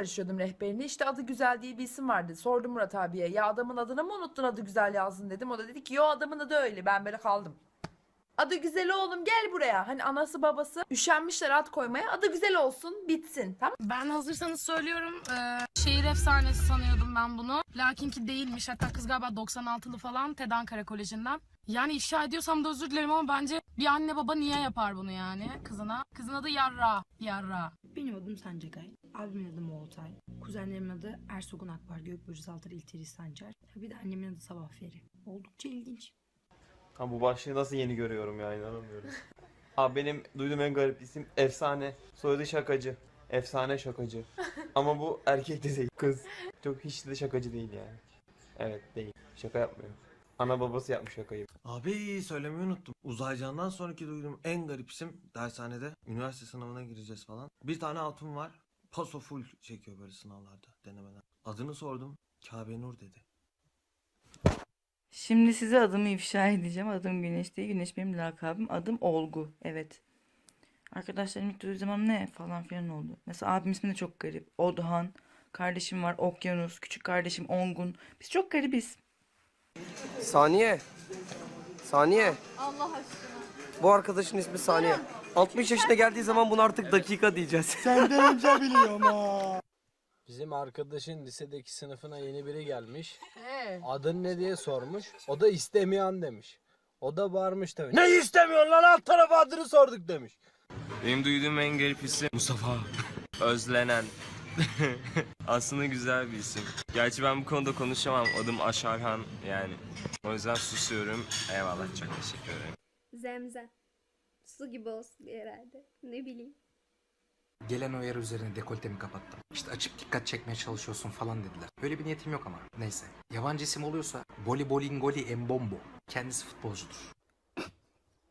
Telefonunu karıştırıyordum rehberini. İşte adı güzel diye bir isim vardı. Sordum Murat abiye. Ya adamın adını mı unuttun adı güzel yazdın dedim. O da dedi ki yo adamın adı öyle. Ben böyle kaldım. Adı güzel oğlum gel buraya. Hani anası babası üşenmişler ad koymaya. Adı güzel olsun bitsin. Tamam Ben hazırsanız söylüyorum. Ee, şehir efsanesi sanıyordum ben bunu. Lakin ki değilmiş. Hatta kız galiba 96'lı falan. TED Ankara Koleji'nden. Yani ifşa ediyorsam da özür dilerim ama bence bir anne baba niye yapar bunu yani kızına? Kızın adı Yarra. Yarra. Benim adım Sancakay. Abimin adı Moğoltay. Kuzenlerimin adı Ersogun Akbar, Gökburcu Saltar, İlteri Sancar. Bir de annemin adı Sabah Feri. Oldukça ilginç. Ha bu başlığı nasıl yeni görüyorum ya inanamıyorum. Abi benim duyduğum en garip isim efsane. Soyadı şakacı. Efsane şakacı. Ama bu erkek de değil kız. Çok hiç de şakacı değil yani. Evet değil. Şaka yapmıyor. Ana babası yapmış şakayı. Abi söylemeyi unuttum. Uzaycandan sonraki duyduğum en garip isim dershanede. Üniversite sınavına gireceğiz falan. Bir tane hatun var. Paso full çekiyor böyle sınavlarda denemeden. Adını sordum. Kabe Nur dedi. Şimdi size adımı ifşa edeceğim. Adım Güneş değil. Güneş benim lakabım. Adım Olgu. Evet. Arkadaşlarım ilk duyduğu zaman ne falan filan oldu. Mesela abim ismi de çok garip. Odhan. Kardeşim var Okyanus. Küçük kardeşim Ongun. Biz çok garibiz. Saniye. Saniye. Allah aşkına. Bu arkadaşın ismi Saniye. 60 yaşına geldiği zaman bunu artık dakika diyeceğiz. Bizim arkadaşın lisedeki sınıfına yeni biri gelmiş. Adın ne diye sormuş. O da istemiyan demiş. O da bağırmış tabii. Ne istemiyorsun lan alt tarafa adını sorduk demiş. Benim duyduğum en garip isim Mustafa. Özlenen. Aslında güzel bir isim. Gerçi ben bu konuda konuşamam. Adım Aşarhan yani. O yüzden susuyorum. Eyvallah çok teşekkür ederim. Zemzem. Su gibi olsun herhalde. Ne bileyim. Gelen uyarı üzerine dekoltemi kapattım. İşte açıp dikkat çekmeye çalışıyorsun falan dediler. Öyle bir niyetim yok ama. Neyse. Yabancı isim oluyorsa Boli Bolingoli Embombo. Kendisi futbolcudur.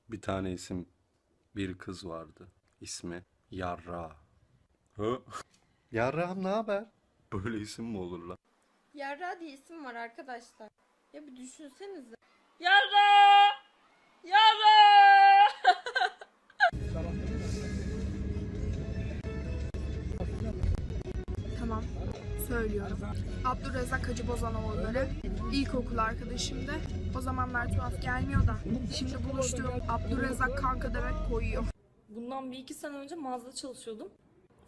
Bir tane isim, bir kız vardı. İsmi Yarra. Hı? Yarra ne haber? Böyle isim mi olur lan? Yarra diye isim var arkadaşlar. Ya bir düşünsenize. Yarra! Söylüyorum. Abdurrezzak Hacı Bozanoğulları. İlkokul arkadaşımdı. O zamanlar tuhaf gelmiyor da. Şimdi buluştuğum Abdurrezzak kanka demek koyuyor. Bundan bir iki sene önce mağazada çalışıyordum.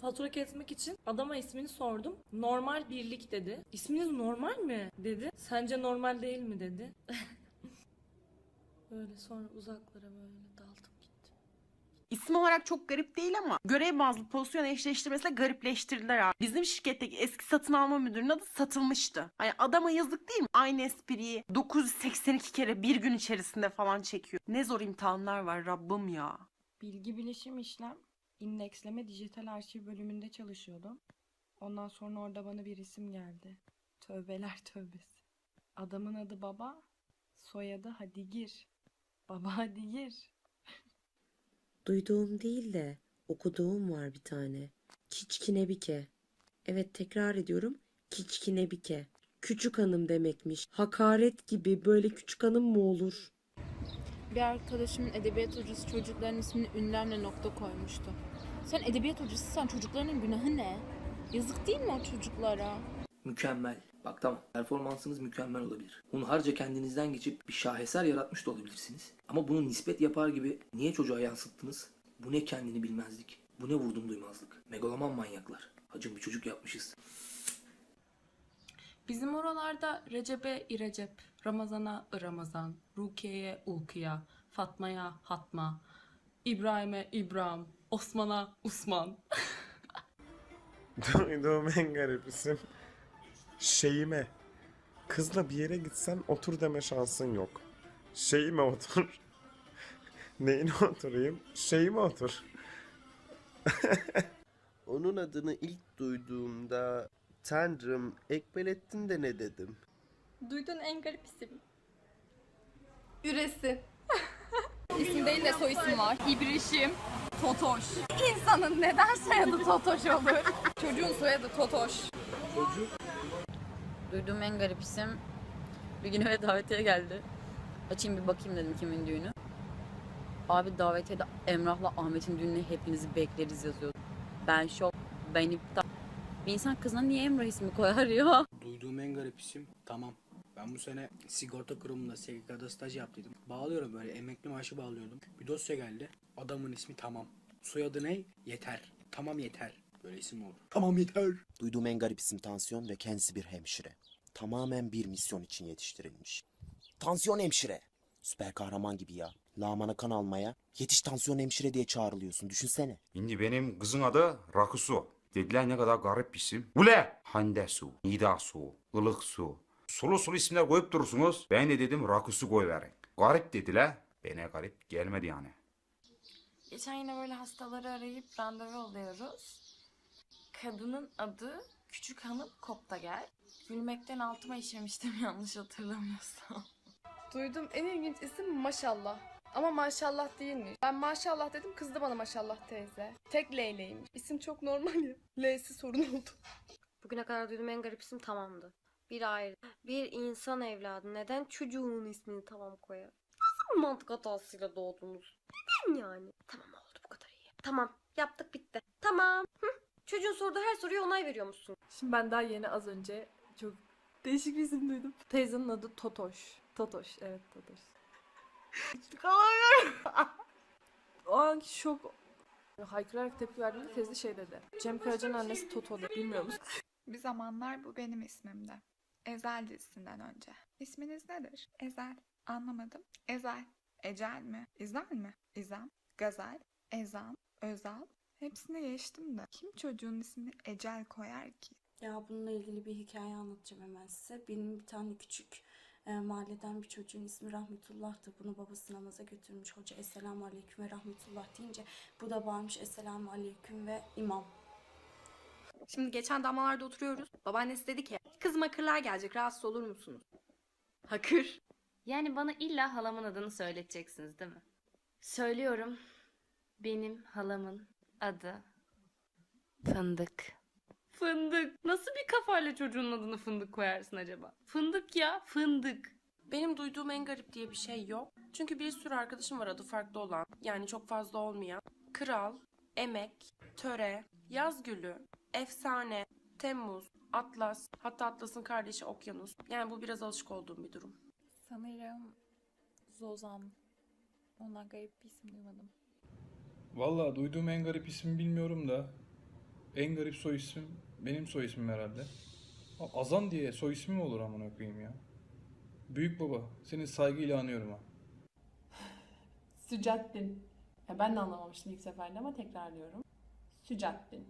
Fatura kesmek için adama ismini sordum. Normal birlik dedi. İsminiz normal mi? dedi. Sence normal değil mi dedi. böyle sonra uzaklara böyle daldım. İsim olarak çok garip değil ama görev bazlı pozisyon eşleştirmesiyle garipleştirdiler abi. Bizim şirketteki eski satın alma müdürünün adı satılmıştı. Hani adama yazık değil mi? Aynı espriyi 982 kere bir gün içerisinde falan çekiyor. Ne zor imtihanlar var Rabbim ya. Bilgi bilişim işlem, indeksleme dijital arşiv bölümünde çalışıyordum. Ondan sonra orada bana bir isim geldi. Tövbeler tövbesi. Adamın adı Baba, soyadı hadi gir. Baba hadi gir. Duyduğum değil de okuduğum var bir tane. Kiçkinebike. Evet tekrar ediyorum. Kiçkinebike. Küçük hanım demekmiş. Hakaret gibi böyle küçük hanım mı olur? Bir arkadaşımın edebiyat hocası çocukların ismini ünlemle nokta koymuştu. Sen edebiyat hocasıysan çocukların günahı ne? Yazık değil mi o çocuklara? Mükemmel. Bak tamam performansınız mükemmel olabilir. Hunharca kendinizden geçip bir şaheser yaratmış da olabilirsiniz. Ama bunu nispet yapar gibi niye çocuğa yansıttınız? Bu ne kendini bilmezlik. Bu ne vurdum duymazlık. Megaloman manyaklar. Hacım bir çocuk yapmışız. Bizim oralarda Recep'e İrecep, Ramazan'a Ramazan, Rukiye'ye Ulkiya, Fatma'ya Hatma, İbrahim'e İbrahim, Osman'a Osman. Duyduğum en garip isim Şeyime. Kızla bir yere gitsen otur deme şansın yok. Şeyime otur. Neyine oturayım? Şeyime otur. Onun adını ilk duyduğumda Tanrım Ekbelettin de ne dedim? Duyduğun en garip isim. Üresi. İsim değil de soy isim var. İbrişim. Totoş. İnsanın neden soyadı Totoş olur? Çocuğun soyadı Totoş. Duyduğum en garip isim bir gün eve davetiye geldi. Açayım bir bakayım dedim kimin düğünü. Abi davetiyede Emrah'la Ahmet'in düğününe hepinizi bekleriz yazıyordu. Ben şok, ben iptal. Bir insan kızına niye Emrah ismi koyar ya? Duyduğum en garip isim tamam. Ben bu sene sigorta kurumunda SGK'da staj yaptıydım. Bağlıyorum böyle emekli maaşı bağlıyordum. Bir dosya geldi. Adamın ismi tamam. Soyadı ne? Yeter. Tamam yeter. Böyle isim mi olur? Tamam yeter. Duyduğum en garip isim Tansiyon ve kendisi bir hemşire. Tamamen bir misyon için yetiştirilmiş. Tansiyon hemşire. Süper kahraman gibi ya. Lağmana kan almaya yetiş tansiyon hemşire diye çağrılıyorsun. Düşünsene. Şimdi benim kızın adı Rakusu. Dediler ne kadar garip bir isim. Bu ne? Hande su, Nida su, ılık su. Sulu sulu isimler koyup durursunuz. Ben de dedim Rakusu koyverin. Garip dediler. Bana garip gelmedi yani. Geçen yine böyle hastaları arayıp randevu oluyoruz. Kadının adı Küçük Hanım Koptagel. Gülmekten altıma işemiştim yanlış hatırlamıyorsam. Duydum en ilginç isim maşallah. Ama maşallah değilmiş. Ben maşallah dedim kızdı bana maşallah teyze. Tek Leyle'ymiş. İsim çok normal ya. L'si sorun oldu. Bugüne kadar duyduğum en garip isim tamamdı. Bir ayrı. Bir insan evladı neden çocuğunun ismini tamam koyar? Nasıl bir mantık hatasıyla doğdunuz? Neden yani? Tamam oldu bu kadar iyi. Tamam yaptık bitti. Tamam. Hı. Çocuğun sorduğu her soruya onay veriyormuşsun. Şimdi ben daha yeni az önce çok değişik bir isim duydum. Teyzenin adı Totoş. Totoş, evet Totoş. o anki şok. Haykırarak tepki verdiğimde teyze şey dedi. Cem Karaca'nın annesi Toto dedi. Bilmiyor musun? Bir zamanlar bu benim ismimdi. Ezel dizisinden önce. İsminiz nedir? Ezel. Anlamadım. Ezel. Ecel mi? İzel mi? İzem. Gazel. Ezan. Özal. Hepsini geçtim de. Kim çocuğun ismini Ecel koyar ki? Ya bununla ilgili bir hikaye anlatacağım hemen size. Benim bir tane küçük e, mahalleden bir çocuğun ismi Rahmetullah'tı. Bunu babası namaza götürmüş. Hoca Esselamu Aleyküm ve Rahmetullah deyince bu da bağırmış Esselamu Aleyküm ve İmam. Şimdi geçen damlalarda oturuyoruz. Babaannesi dedi ki kızıma kırlar gelecek rahatsız olur musunuz? Hakır. Yani bana illa halamın adını söyleteceksiniz değil mi? Söylüyorum. Benim halamın adı Fındık. Fındık. Nasıl bir kafayla çocuğun adını fındık koyarsın acaba? Fındık ya, fındık. Benim duyduğum en garip diye bir şey yok. Çünkü bir sürü arkadaşım var adı farklı olan. Yani çok fazla olmayan. Kral, Emek, Töre, Yazgülü, Efsane, Temmuz, Atlas, hatta Atlas'ın kardeşi Okyanus. Yani bu biraz alışık olduğum bir durum. Sanırım Zozan. Ondan garip bir isim duymadım. Valla duyduğum en garip ismi bilmiyorum da en garip soy ismim benim soy ismim herhalde. Azan diye soy ismi mi olur amına koyayım ya? Büyük baba seni saygıyla anıyorum ha. Sücaddin. Ya ben de anlamamıştım ilk seferde ama tekrarlıyorum. Sücaddin.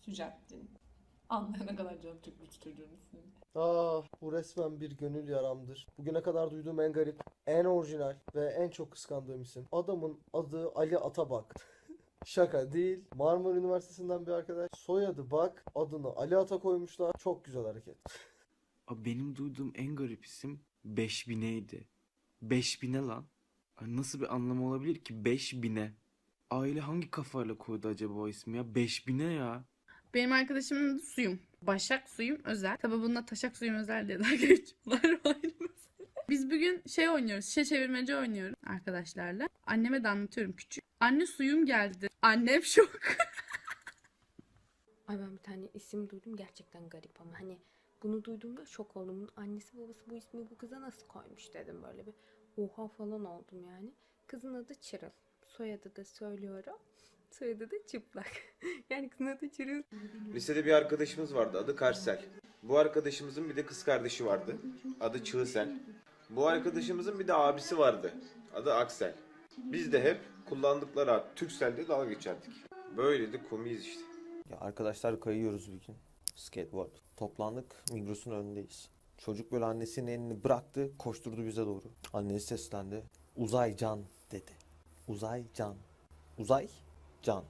Sücaddin. Anlayana kadar canım çıkmış çocuğun ismini. Ah bu resmen bir gönül yaramdır. Bugüne kadar duyduğum en garip, en orijinal ve en çok kıskandığım isim. Adamın adı Ali Atabak. Şaka değil. Marmara Üniversitesi'nden bir arkadaş. Soyadı bak adını Ali Ata koymuşlar. Çok güzel hareket. Benim duyduğum en garip isim 5000'eydi. 5000'e lan. Nasıl bir anlamı olabilir ki 5000'e? Aile hangi kafayla koydu acaba o ismi ya? 5000'e ya. Benim arkadaşımın Suyum. Başak Suyum Özel. Tabi bunda Taşak Suyum Özel diye dalga geçiyorlar. Biz bugün şey oynuyoruz. Şişe çevirmece oynuyoruz arkadaşlarla. Anneme de anlatıyorum küçük. Anne suyum geldi. Annem şok. Ay ben bir tane isim duydum gerçekten garip ama hani bunu duyduğumda şok oldum. Bunun annesi babası bu ismi bu kıza nasıl koymuş dedim böyle bir oha falan oldum yani. Kızın adı Çırıl. Soyadı da söylüyorum. Soyadı da çıplak. yani kızın adı Çırıl. Lisede bir arkadaşımız vardı adı Karsel. Bu arkadaşımızın bir de kız kardeşi vardı. Adı Çığsel. Bu arkadaşımızın bir de abisi vardı. Adı Aksel. Biz de hep kullandıkları ad Türksel diye dalga geçerdik. Böyle de komiyiz işte. Ya arkadaşlar kayıyoruz bir gün. Skateboard. Toplandık Migros'un önündeyiz. Çocuk böyle annesinin elini bıraktı koşturdu bize doğru. Annesi seslendi. Uzay can dedi. Uzay can. Uzay can.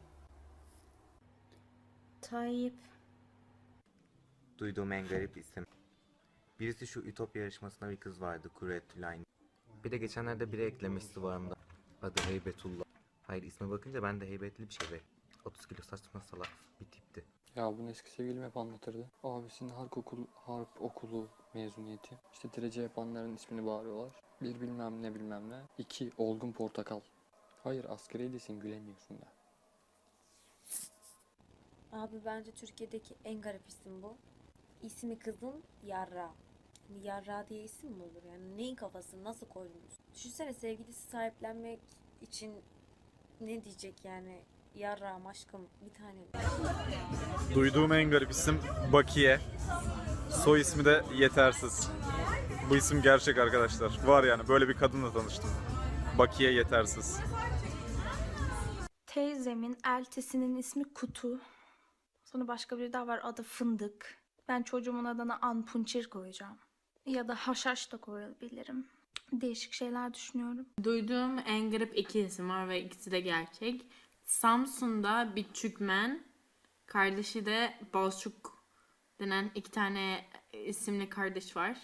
Tayyip. Duyduğum en garip isim. Birisi şu Ütopya yarışmasında bir kız vardı Kuretülayn. Bir de geçenlerde biri eklemişti varımda. Adı Heybetullah. Hayır isme bakınca ben de heybetli bir şey be. 30 kilo saçma salak bir tipti. Ya bunu eski sevgilim hep anlatırdı. Abisinin harp okulu, harp okulu mezuniyeti. İşte derece yapanların ismini bağırıyorlar. Bir bilmem ne bilmem ne. İki olgun portakal. Hayır askeri değilsin gülemiyorsun da. Abi bence Türkiye'deki en garip isim bu. İsmi kızın Yarra. Hani Yarra diye isim mi olur yani? Neyin kafası? Nasıl koydunuz? Düşünsene sevgilisi sahiplenmek için ne diyecek yani? Yarra aşkım bir tane. Duyduğum en garip isim Bakiye. Soy ismi de Yetersiz. Bu isim gerçek arkadaşlar. Var yani böyle bir kadınla tanıştım. Bakiye Yetersiz. Teyzemin eltisinin ismi Kutu. Sonra başka biri daha var adı Fındık. Ben çocuğumun adına Anpunçir koyacağım. Ya da Haşhaş da koyabilirim. Değişik şeyler düşünüyorum. Duyduğum en garip iki isim var ve ikisi de gerçek. Samsun'da bir Türkmen, kardeşi de Balçuk denen iki tane isimli kardeş var.